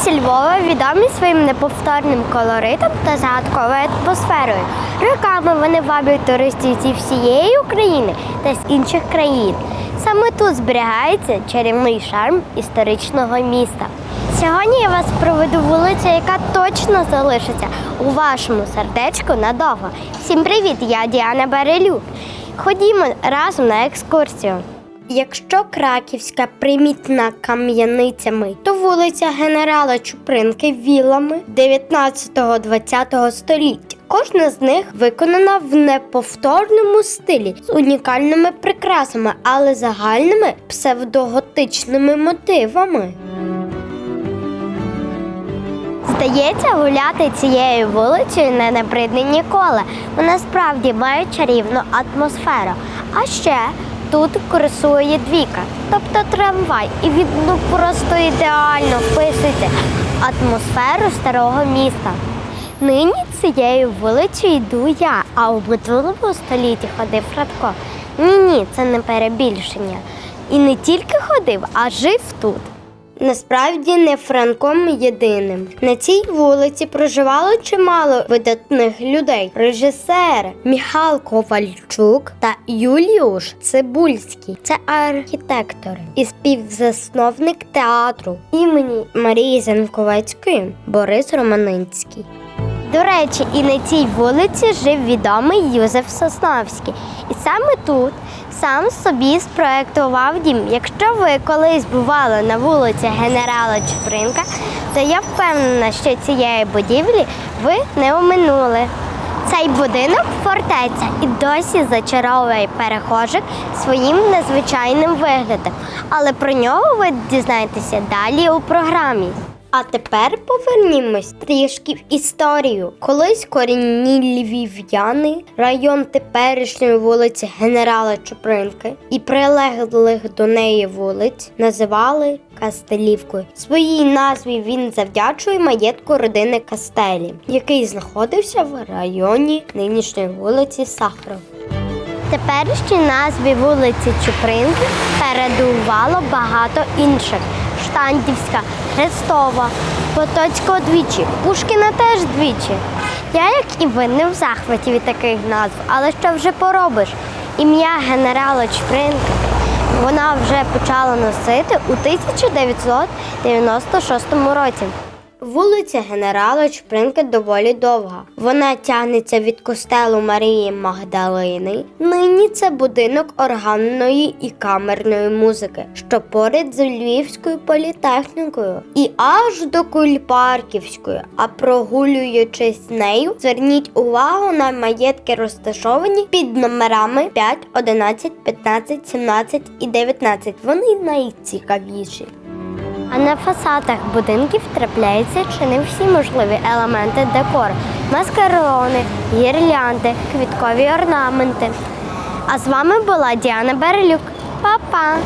Вулиці Львова відомі своїм неповторним колоритом та загадковою атмосферою. Роками вони ваблять туристів зі всієї України та з інших країн. Саме тут зберігається чарівний шарм історичного міста. Сьогодні я вас проведу вулицю, яка точно залишиться у вашому сердечку надовго. Всім привіт! Я Діана Берелюк. Ходімо разом на екскурсію. Якщо краківська примітна кам'яницями, то вулиця генерала Чупринки вілами 19-20 століття. Кожна з них виконана в неповторному стилі з унікальними прикрасами, але загальними псевдоготичними мотивами. Здається, гуляти цією вулицею не набридне ніколи. Вона справді має чарівну атмосферу. А ще тут курсує двіка, тобто трамвай, і він ну просто ідеально вписується атмосферу старого міста. Нині цією вулицею йду я, а у минулому столітті ходив Радко. Ні, ні, це не перебільшення. І не тільки ходив, а жив тут. Насправді не Франком єдиним. На цій вулиці проживало чимало видатних людей: режисер Міхал Ковальчук та Юліуш Цибульський. Це архітектори і співзасновник театру імені Марії Зенковецької Борис Романинський. До речі, і на цій вулиці жив відомий Юзеф Сосновський. І саме тут сам собі спроектував дім. Якщо ви колись бували на вулиці генерала Чупринка, то я впевнена, що цієї будівлі ви не оминули. Цей будинок фортеця і досі зачаровує перехожих своїм незвичайним виглядом. Але про нього ви дізнаєтеся далі у програмі. А тепер повернімось трішки в історію. Колись корінні львів'яни, район теперішньої вулиці генерала Чупринки і прилеглих до неї вулиць називали Кастелівкою. Своїй назві він завдячує маєтку родини Кастелі, який знаходився в районі нинішньої вулиці Сахаров. Теперішній назві вулиці Чупринки передувало багато інших: Штандівська, Хрестова, Потоцька двічі, Пушкіна теж двічі. Я, як і ви, не в захваті від таких назв, але що вже поробиш? Ім'я генерала Чпринка вона вже почала носити у 1996 році. Вулиця генерала Чупринки доволі довга. Вона тягнеться від костелу Марії Магдалини. Нині це будинок органної і камерної музики, що поряд з Львівською політехнікою, і аж до Кульпарківської. А прогулюючись нею, зверніть увагу на маєтки, розташовані під номерами 5, 11, 15, 17 і 19. Вони найцікавіші. На фасадах будинків трапляються чи не всі можливі елементи декору: маскарони, гірлянди, квіткові орнаменти. А з вами була Діана Берелюк. Па-па!